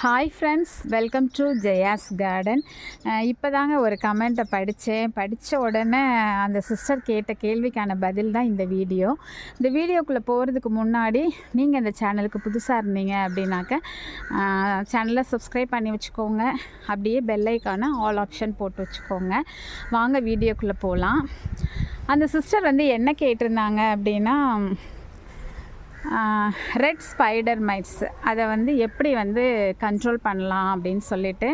Hi friends welcome to Jaya's garden இப்போ தாங்க ஒரு கமெண்ட்டை படித்தேன் படித்த உடனே அந்த சிஸ்டர் கேட்ட கேள்விக்கான பதில் தான் இந்த வீடியோ இந்த வீடியோக்குள்ளே போகிறதுக்கு முன்னாடி நீங்கள் இந்த சேனலுக்கு புதுசாக இருந்தீங்க அப்படின்னாக்க சேனலை சப்ஸ்கிரைப் பண்ணி வச்சுக்கோங்க. அப்படியே பெல்லைக்கான ஆல் ஆப்ஷன் போட்டு வச்சுக்கோங்க. வாங்க வீடியோக்குள்ளே போகலாம் அந்த சிஸ்டர் வந்து என்ன கேட்டிருந்தாங்க அப்படின்னா ரெட் ஸ்பைடர் மைட்ஸ் அதை வந்து எப்படி வந்து கண்ட்ரோல் பண்ணலாம் அப்படின்னு சொல்லிட்டு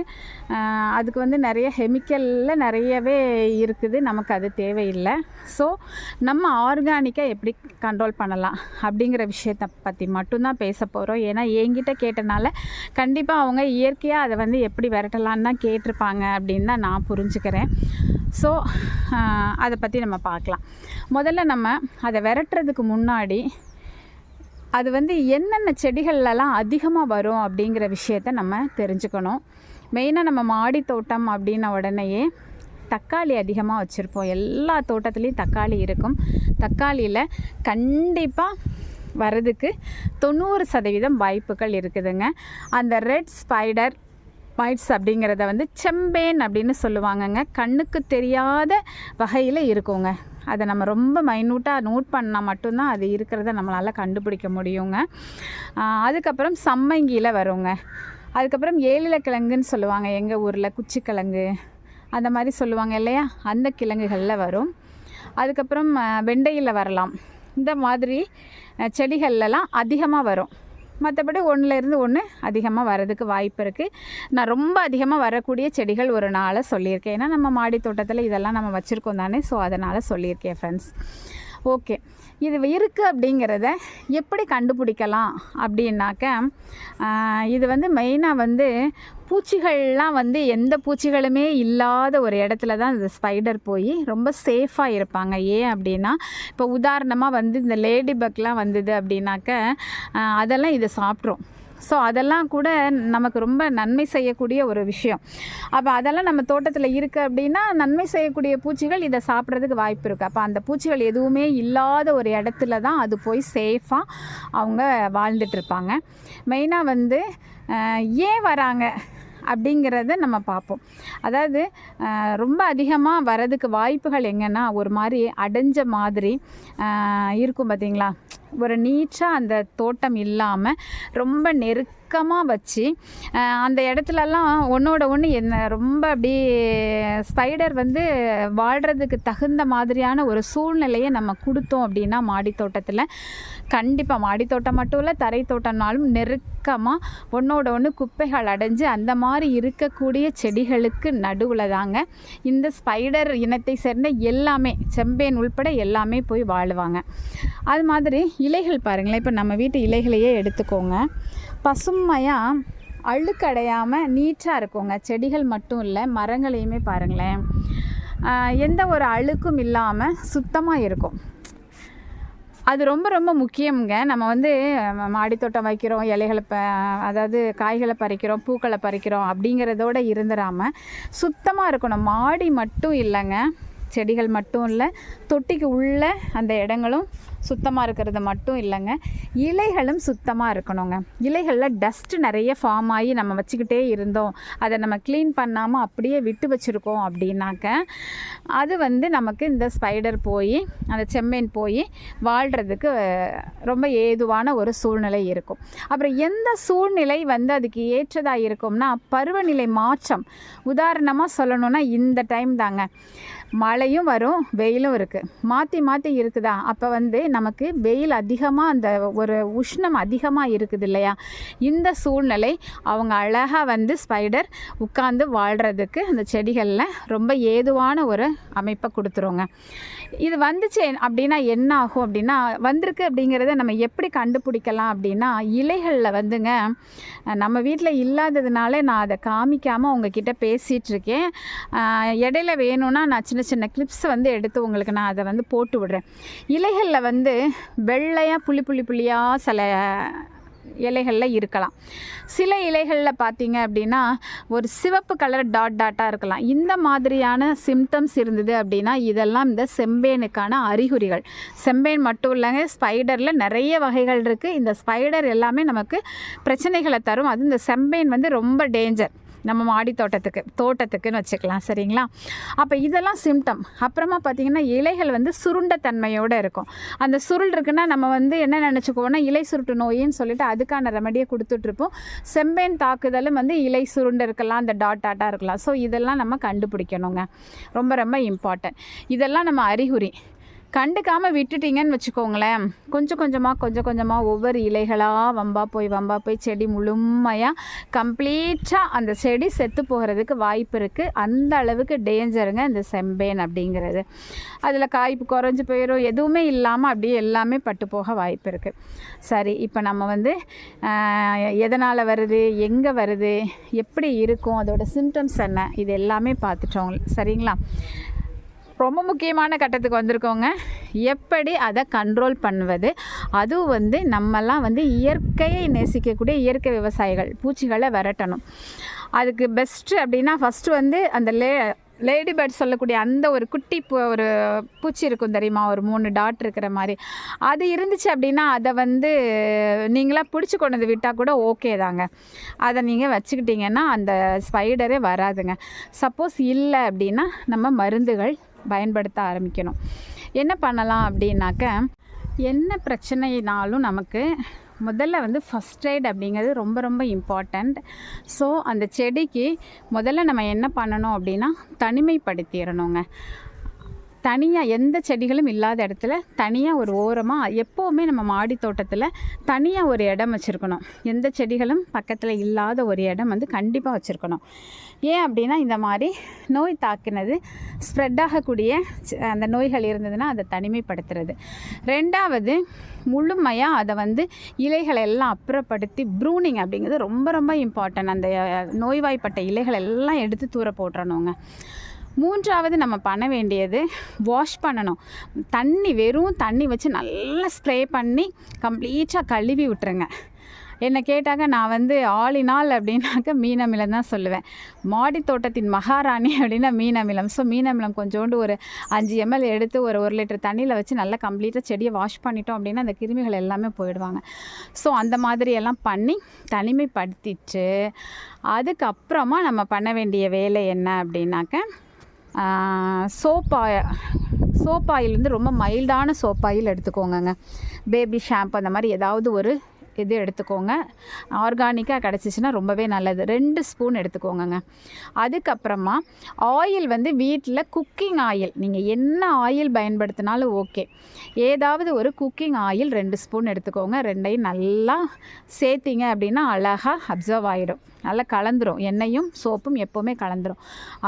அதுக்கு வந்து நிறைய கெமிக்கலில் நிறையவே இருக்குது. நமக்கு அது தேவையில்லை. ஸோ நம்ம ஆர்கானிக்காக எப்படி கண்ட்ரோல் பண்ணலாம் அப்படிங்கிற விஷயத்தை பற்றி மட்டும்தான் பேச போகிறோம் ஏன்னா என்கிட்ட கேட்டனால கண்டிப்பாக அவங்க இயற்கையாக அதை வந்து எப்படி விரட்டலான்னு தான் கேட்டிருப்பாங்க அப்படின்னு தான் நான் புரிஞ்சுக்கிறேன். ஸோ அதை பற்றி நம்ம பார்க்கலாம். முதல்ல நம்ம அதை விரட்டுறதுக்கு முன்னாடி அது வந்து என்னென்ன செடிகள்லாம் அதிகமாக வரும் அப்படிங்கிற விஷயத்த நம்ம தெரிஞ்சுக்கணும். மெயினாக நம்ம மாடி தோட்டம் அப்படின்ன உடனேயே தக்காளி அதிகமாக வச்சுருப்போம். எல்லா தோட்டத்துலேயும் தக்காளி இருக்கும். தக்காளியில் கண்டிப்பாக வரதுக்கு தொண்ணூறு சதவீதம் வாய்ப்புகள் இருக்குதுங்க. அந்த ரெட் ஸ்பைடர் மைட்ஸ் அப்படிங்கிறத வந்து செம்பேன் அப்படின்னு சொல்லுவாங்கங்க. கண்ணுக்கு தெரியாத வகையில் இருக்குங்க. அதை நம்ம ரொம்ப மைன்யூட்டாக நோட் பண்ணால் மட்டும்தான் அது இருக்கிறத நம்மளால் கண்டுபிடிக்க முடியுங்க. அதுக்கப்புறம் சம்மங்கியில் வருங்க. அதுக்கப்புறம் ஏழிலக்கிழங்குன்னு சொல்லுவாங்க. எங்கள் ஊரில் குச்சிக்கிழங்கு அந்த மாதிரி சொல்லுவாங்க இல்லையா? அந்த கிழங்குகளில் வரும். அதுக்கப்புறம் வெண்டையில் வரலாம். இந்த மாதிரி செடிகள்லாம் அதிகமாக வரும். மற்றபடி ஒன்றுலேருந்து ஒன்று அதிகமாக வரதுக்கு வாய்ப்பு இருக்குது நான் ரொம்ப அதிகமாக வரக்கூடிய செடிகள் ஒரு நாளை சொல்லியிருக்கேன். ஏன்னா நம்ம மாடி தோட்டத்தில் இதெல்லாம் நம்ம வச்சுருக்கோம் தானே. ஸோ அதனால் சொல்லியிருக்கேன் ஃப்ரெண்ட்ஸ் ஓகே இது இருக்குது அப்படிங்கிறத எப்படி கண்டுபிடிக்கலாம் அப்படின்னாக்க இது வந்து மெயினாக வந்து பூச்சிகள்லாம் வந்து எந்த பூச்சிகளுமே இல்லாத ஒரு இடத்துல தான் இந்த ஸ்பைடர் போய் ரொம்ப சேஃபாக இருப்பாங்க. ஏன் அப்படின்னா இப்போ உதாரணமாக வந்து இந்த லேடி பக்லாம் வந்தது அப்படின்னாக்க அதெல்லாம் இதை சாப்பிட்ரும். ஸோ அதெல்லாம் கூட நமக்கு ரொம்ப நன்மை செய்யக்கூடிய ஒரு விஷயம். அப்போ அதெல்லாம் நம்ம தோட்டத்தில் இருக்குது அப்படின்னா நன்மை செய்யக்கூடிய பூச்சிகள் இதை சாப்பிட்றதுக்கு வாய்ப்பு இருக்குது அப்போ அந்த பூச்சிகள் எதுவுமே இல்லாத ஒரு இடத்துல தான் அது போய் சேஃபாக அவங்க வாழ்ந்துட்டுருப்பாங்க மெயினாக வந்து ஏன் வராங்க அப்படிங்கிறத நம்ம பார்ப்போம். அதாவது ரொம்ப அதிகமாக வரதுக்கு வாய்ப்புகள் எங்கன்னா ஒரு மாதிரி அடைஞ்ச மாதிரி இருக்கும் பார்த்தீங்களா ஒரு நீச்சாக அந்த தோட்டம் இல்லாமல் ரொம்ப நெருக்கமாக வச்சு அந்த இடத்துலலாம் ஒன்றோட ஒன்று என்ன ரொம்ப அப்படியே ஸ்பைடர் வந்து வாழ்கிறதுக்கு தகுந்த மாதிரியான ஒரு சூழ்நிலையை நம்ம கொடுத்தோம் அப்படின்னா மாடித்தோட்டத்தில் கண்டிப்பாக மாடித்தோட்டம் மட்டும் இல்லை தரை தோட்டம்னாலும் நெருக்கமாக ஒன்றோட ஒன்று குப்பைகள் அடைஞ்சு அந்த மாதிரி இருக்கக்கூடிய செடிகளுக்கு நடுவில் தாங்க இந்த ஸ்பைடர் இனத்தை சேர்ந்த எல்லாமே செம்பேன் உள்பட எல்லாமே போய் வாழுவாங்க. அது மாதிரி இலைகள் பாருங்களேன். இப்போ நம்ம வீட்டு இலைகளையே எடுத்துக்கோங்க. பசுமையாக அழுக்கடையாமல் நீட்டாக இருக்குங்க. செடிகள் மட்டும் இல்லை மரங்களையுமே பாருங்களேன். எந்த ஒரு அழுக்கும் இல்லாமல் சுத்தமாக இருக்கும். அது ரொம்ப ரொம்ப முக்கியம்ங்க. நம்ம வந்து மாடித்தோட்டம் வைக்கிறோம் இலைகளை ப அதாவது காய்களை பறிக்கிறோம் பூக்களை பறிக்கிறோம் அப்படிங்கிறதோட இருந்துடாமல் சுத்தமாக இருக்கணும். மாடி மட்டும் இல்லைங்க. செடிகள் மட்டும் இல்லை தொட்டிக்கு உள்ள அந்த இடங்களும் சுத்தமாக இருக்கிறது மட்டும் இல்லைங்க. இலைகளும் சுத்தமாக இருக்கணுங்க. இலைகளில் டஸ்ட்டு நிறைய ஃபார்ம் ஆகி நம்ம வச்சுக்கிட்டே இருந்தோம். அதை நம்ம க்ளீன் பண்ணாமல் அப்படியே விட்டு வச்சுருக்கோம் அப்படின்னாக்க அது வந்து நமக்கு இந்த ஸ்பைடர் போய் அந்த செம்மீன் போய் வாழ்கிறதுக்கு ரொம்ப ஏதுவான ஒரு சூழ்நிலை இருக்கும். அப்புறம் எந்த சூழ்நிலை வந்து அதுக்கு ஏற்றதாக இருக்கும்னா பருவநிலை மாற்றம். உதாரணமாக சொல்லணும்னா இந்த டைம் தாங்க. மழையும் வரும் வெயிலும் இருக்குது மாற்றி மாற்றி இருக்குதா? அப்போ வந்து நமக்கு வெயில் அதிகமாக அந்த ஒரு உஷ்ணம் அதிகமாக இருக்குது இல்லையா? இந்த சூழ்நிலை அவங்க அழகாக வந்து ஸ்பைடர் உட்காந்து வாழ்கிறதுக்கு அந்த செடிகளில் ரொம்ப ஏதுவான ஒரு அமைப்பை கொடுத்துருங்க. இது வந்துச்சு அப்படின்னா என்ன ஆகும் அப்படின்னா வந்திருக்கு அப்படிங்கிறத நம்ம எப்படி கண்டுபிடிக்கலாம் அப்படின்னா இலைகளில் வந்துங்க நம்ம வீட்டில் இல்லாததுனால நான் அதை காமிக்காமல் உங்ககிட்ட பேசிகிட்ருக்கேன் இடையில வேணும்னா நான் சின்ன சின்ன கிளிப்ஸ் வந்து எடுத்து உங்களுக்கு நான் அதை வந்து போட்டு விடுறேன். இலைகளில் வந்து வெள்ளையாக புள்ளி புள்ளி புள்ளியாக சில இலைகளில் இருக்கலாம். சில இலைகளில் பார்த்தீங்க அப்படின்னா ஒரு சிவப்பு கலர் டாட் டாட்டாக இருக்கலாம். இந்த மாதிரியான சிம்டம்ஸ் இருந்தது அப்படின்னா இதெல்லாம் இந்த செம்பேனுக்கான அறிகுறிகள். செம்பேன் மட்டும் இல்லைங்க ஸ்பைடரில் நிறைய வகைகள் இருக்குது இந்த ஸ்பைடர் எல்லாமே நமக்கு பிரச்சனைகளை தரும். அது இந்த செம்பேன் வந்து ரொம்ப டேஞ்சர் நம்ம மாடி தோட்டத்துக்கு தோட்டத்துக்குன்னு வச்சுக்கலாம் சரிங்களா? அப்போ இதெல்லாம் சிம்டம் அப்புறமா பார்த்திங்கன்னா இலைகள் வந்து சுருண்ட தன்மையோடு இருக்கும். அந்த சுருள் இருக்குன்னா நம்ம வந்து என்ன நினச்சிக்குவோம்னா இலை சுருட்டு நோயின்னு சொல்லிட்டு அதுக்கான ரெமடியை கொடுத்துட்ருப்போம். செம்பேன் தாக்குதலும் வந்து இலை சுருண்டு இருக்கலாம் அந்த டாட் டாட்டாக இருக்கலாம். ஸோ இதெல்லாம் நம்ம கண்டுபிடிக்கணுங்க. ரொம்ப ரொம்ப இம்பார்ட்டன்ட் இதெல்லாம் நம்ம அறிகுறி. கண்டுக்காமல் விட்டுட்டீங்கன்னு வச்சுக்கோங்களேன். கொஞ்சம் கொஞ்சமாக கொஞ்சம் கொஞ்சமாக ஒவ்வொரு இலைகளாக வம்பா போய் வம்பா போய் செடி முழுமையாக கம்ப்ளீட்டாக அந்த செடி செத்து போகிறதுக்கு வாய்ப்பு இருக்குது அந்த அளவுக்கு டேஞ்சருங்க இந்த செம்பேன் அப்படிங்கிறது. அதில் காய்ப்பு குறைஞ்சி போயிடும் எதுவுமே இல்லாமல் அப்படியே எல்லாமே பட்டு போக வாய்ப்பு இருக்குது சரி இப்போ நம்ம வந்து எதனால் வருது? எங்கே வருது? எப்படி இருக்கும்? அதோட சிம்டம்ஸ் என்ன? இது எல்லாமே பார்த்துட்டோம். சரிங்களா? ரொம்ப முக்கியமான கட்டத்துக்கு வந்திருக்கோங்க. எப்படி அதை கண்ட்ரோல் பண்ணுவது? அதுவும் வந்து நம்மலாம் வந்து இயற்கையை நேசிக்கக்கூடிய இயற்கை விவசாயிகள் பூச்சிகளை விரட்டணும். அதுக்கு பெஸ்ட்டு அப்படின்னா ஃபஸ்ட்டு வந்து அந்த லே லேடி பேர்ட் சொல்லக்கூடிய அந்த ஒரு குட்டி பூ ஒரு பூச்சி இருக்கும் தெரியுமா? ஒரு மூணு டாட் இருக்கிற மாதிரி. அது இருந்துச்சு அப்படின்னா அதை வந்து நீங்களாக பிடிச்சி கொண்டு வந்து விட்டால் கூட ஓகே தாங்க. அதை நீங்கள் வச்சுக்கிட்டிங்கன்னா அந்த ஸ்பைடரே வராதுங்க. சப்போஸ் இல்லை அப்படின்னா நம்ம மருந்துகள் பயன்படுத்த ஆரம்பிக்கணும். என்ன பண்ணலாம் அப்படின்னாக்க என்ன பிரச்சனைனாலும் நமக்கு முதல்ல வந்து ஃபஸ்ட் எய்ட் அப்படிங்கிறது ரொம்ப ரொம்ப இம்பார்ட்டண்ட் ஸோ அந்த செடிக்கு முதல்ல நம்ம என்ன பண்ணணும் அப்படின்னா தனிமைப்படுத்திடணுங்க. தனியாக எந்த செடிகளும் இல்லாத இடத்துல தனியாக ஒரு ஓரமாக எப்போவுமே நம்ம மாடி தோட்டத்தில் தனியாக ஒரு இடம் வச்சுருக்கணும். எந்த செடிகளும் பக்கத்தில் இல்லாத ஒரு இடம் வந்து கண்டிப்பாக வச்சுருக்கணும். ஏன் அப்படின்னா இந்த மாதிரி நோய் தாக்கினது ஸ்ப்ரெட் ஆகக்கூடிய அந்த நோய்கள் இருந்ததுன்னா அதை தனிமைப்படுத்துறது. ரெண்டாவது முழுமையாக அதை வந்து இலைகளை எல்லாம் அப்புறப்படுத்தி ப்ரூனிங் அப்படிங்கிறது ரொம்ப ரொம்ப இம்பார்ட்டன்ட் அந்த நோய்வாய்ப்பட்ட இலைகள் எல்லாம் எடுத்து தூர போட்டுறணுங்க. மூன்றாவது நம்ம பண்ண வேண்டியது வாஷ் பண்ணணும். தண்ணி வெறும் தண்ணி வச்சு நல்லா ஸ்ப்ரே பண்ணி கம்ப்ளீட்டாக கழுவி விட்டுருங்க. என்னை கேட்டாக்க நான் வந்து ஆளினால் அப்படின்னாக்க மீனமிலம் தான் சொல்லுவேன். மாடி தோட்டத்தின் மகாராணி அப்படின்னா மீனமிலம். ஸோ மீனமிலம் கொஞ்சோண்டு ஒரு அஞ்சு எம்எல் எடுத்து ஒரு ஒரு லிட்டர் தண்ணியில் வச்சு நல்லா கம்ப்ளீட்டாக செடியை வாஷ் பண்ணிட்டோம் அப்படின்னா அந்த கிருமிகள் எல்லாமே போயிடுவாங்க. ஸோ அந்த மாதிரி எல்லாம் பண்ணி தனிமைப்படுத்திட்டு அதுக்கப்புறமா நம்ம பண்ண வேண்டிய வேலை என்ன அப்படின்னாக்க சோப் சோப் ஆயில் வந்து ரொம்ப மைல்டான சோப் ஆயில் எடுத்துக்கோங்கங்க. பேபி ஷாம்பு அந்த மாதிரி ஏதாவது ஒரு இது எடுத்துக்கோங்க. ஆர்கானிக்காக கிடச்சிச்சின்னா ரொம்பவே நல்லது. ரெண்டு ஸ்பூன் எடுத்துக்கோங்கங்க. அதுக்கப்புறமா ஆயில் வந்து வீட்டில் குக்கிங் ஆயில் நீங்கள் என்ன ஆயில் பயன்படுத்தினாலும் ஓகே ஏதாவது ஒரு குக்கிங் ஆயில் ரெண்டு ஸ்பூன் எடுத்துக்கோங்க. ரெண்டையும் நல்லா சேர்த்திங்க அப்படின்னா அழகாக அப்சர்வ் ஆகிடும் நல்லா கலந்துரும். எண்ணெயும் சோப்பும் எப்போவுமே கலந்துரும்.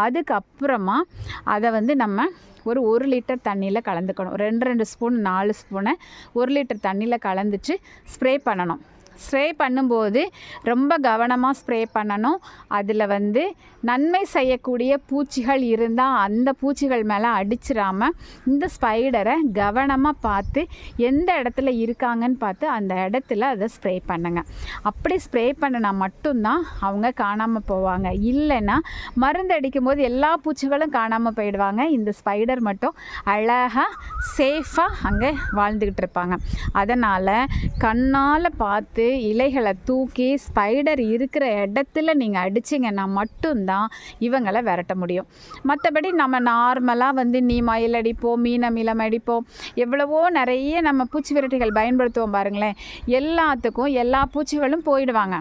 அதுக்கப்புறமா அதை வந்து நம்ம ஒரு ஒரு லிட்டர் தண்ணியில் கலந்துக்கணும். ரெண்டு ரெண்டு ஸ்பூன் நாலு ஸ்பூனை ஒரு லிட்டர் தண்ணியில் கலந்துச்சு ஸ்ப்ரே பண்ணணும். ஸ்ப்ரே பண்ணும்போது ரொம்ப கவனமாக ஸ்ப்ரே பண்ணணும். அதில் வந்து நன்மை செய்யக்கூடிய பூச்சிகள் இருந்தால் அந்த பூச்சிகள் மேலே அடிச்சிடாமல் இந்த ஸ்பைடரை கவனமாக பார்த்து எந்த இடத்துல இருக்காங்கன்னு பார்த்து அந்த இடத்துல அதை ஸ்ப்ரே பண்ணுங்கள் அப்படி ஸ்ப்ரே பண்ணினா மட்டும்தான் அவங்க காணாமல் போவாங்க. இல்லைன்னா மருந்து அடிக்கும்போது எல்லா பூச்சிகளும் காணாமல் போயிடுவாங்க. இந்த ஸ்பைடர் மட்டும் அழகாக சேஃபாக அங்கே வாழ்ந்துக்கிட்டு இருப்பாங்க. அதனால் கண்ணால் பார்த்து இலைகளை தூக்கி ஸ்பைடர் இருக்கிற இடத்துல நீங்கள் அடிச்சிங்கன்னா மட்டும்தான் இவங்களை விரட்ட முடியும். மற்றபடி நம்ம நார்மலாக வந்து நீ மயில் அடிப்போம் மீனமிலம் அடிப்போம் எவ்வளவோ நிறைய நம்ம பூச்சி விரட்டிகள் பயன்படுத்துவோம் பாருங்களேன். எல்லாத்துக்கும் எல்லா பூச்சிகளும் போயிடுவாங்க.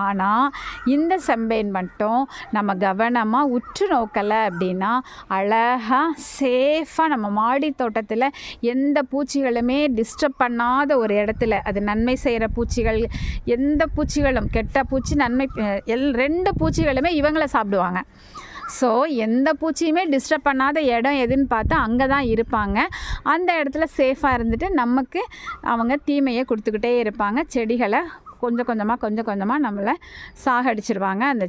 ஆனால் இந்த செம்பேன் மட்டும் நம்ம கவனமாக உற்று நோக்கலை அப்படின்னா அழகாக சேஃபாக நம்ம மாடி தோட்டத்தில் எந்த பூச்சிகளுமே டிஸ்டர்ப் பண்ணாத ஒரு இடத்துல அது நன்மை செய்கிற பூச்சிகள் எந்த பூச்சிகளும் கெட்ட பூச்சி நன்மை எல் ரெண்டு பூச்சிகளுமே இவங்களை சாப்பிடுவாங்க. ஸோ எந்த பூச்சியுமே டிஸ்டர்ப் பண்ணாத இடம் எதுன்னு பார்த்தா அங்கே தான் இருப்பாங்க. அந்த இடத்துல சேஃபாக இருந்துட்டு நமக்கு அவங்க தீமையை கொடுத்துக்கிட்டே இருப்பாங்க. செடிகளை கொஞ்சம் கொஞ்சமாக கொஞ்சம் கொஞ்சமாக நம்மளை சாகடிச்சிருவாங்க அந்த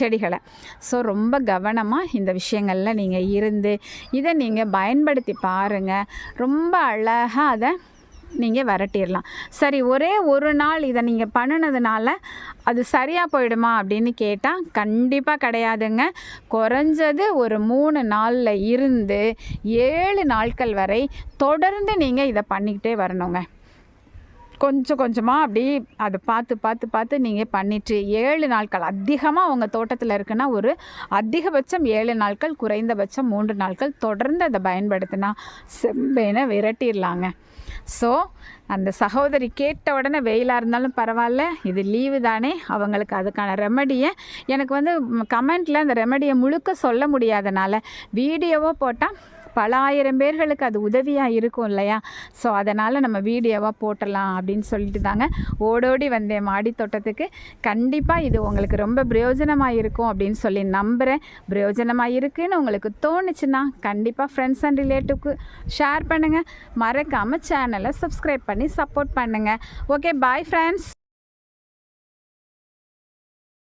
செடிகளை. ஸோ ரொம்ப கவனமாக இந்த விஷயங்களில் நீங்கள் இருந்து இதை நீங்கள் பயன்படுத்தி பாருங்கள் ரொம்ப அழகாக அதை நீங்கள் விரட்டிடலாம் சரி ஒரே ஒரு நாள் இதை நீங்கள் பண்ணினதுனால அது சரியாக போயிடுமா அப்படின்னு கேட்டால் கண்டிப்பாக கிடையாதுங்க. குறைஞ்சது ஒரு மூணு நாளில் இருந்து ஏழு நாட்கள் வரை தொடர்ந்து நீங்கள் இதை பண்ணிக்கிட்டே வரணுங்க. கொஞ்சம் கொஞ்சமாக அப்படி அதை பார்த்து பார்த்து பார்த்து நீங்கள் பண்ணிட்டு ஏழு நாட்கள் அதிகமாக உங்கள் தோட்டத்தில் இருக்குன்னா ஒரு அதிகபட்சம் ஏழு நாட்கள் குறைந்தபட்சம் மூன்று நாட்கள் தொடர்ந்து அதை பயன்படுத்தினா செம்பேனை விரட்டிடலாங்க. ஸோ அந்த சகோதரி கேட்ட உடனே வெயிலாக இருந்தாலும் பரவாயில்ல இது லீவு தானே அவங்களுக்கு அதுக்கான ரெமடியை எனக்கு வந்து கமெண்ட்டில் அந்த ரெமடியை முழுக்க சொல்ல முடியாதனால வீடியோவோ போட்டால் பல ஆயிரம் பேர்களுக்கு அது உதவியாக இருக்கும் இல்லையா? ஸோ அதனால் நம்ம வீடியோவாக போட்டலாம் அப்படின்னு சொல்லிட்டு தாங்க ஓடோடி வந்தேன் மாடி தோட்டத்துக்கு. கண்டிப்பாக இது உங்களுக்கு ரொம்ப பிரயோஜனமாக இருக்கும் அப்படின்னு சொல்லி நம்புகிறேன் பிரயோஜனமாக இருக்குன்னு உங்களுக்கு தோணுச்சுன்னா கண்டிப்பாக ஃப்ரெண்ட்ஸ் அண்ட் ரிலேட்டிவ்க்கு ஷேர் பண்ணுங்கள் மறக்காமல் சேனலை சப்ஸ்கிரைப் பண்ணி சப்போர்ட் பண்ணுங்கள் ஓகே பாய் ஃப்ரெண்ட்ஸ்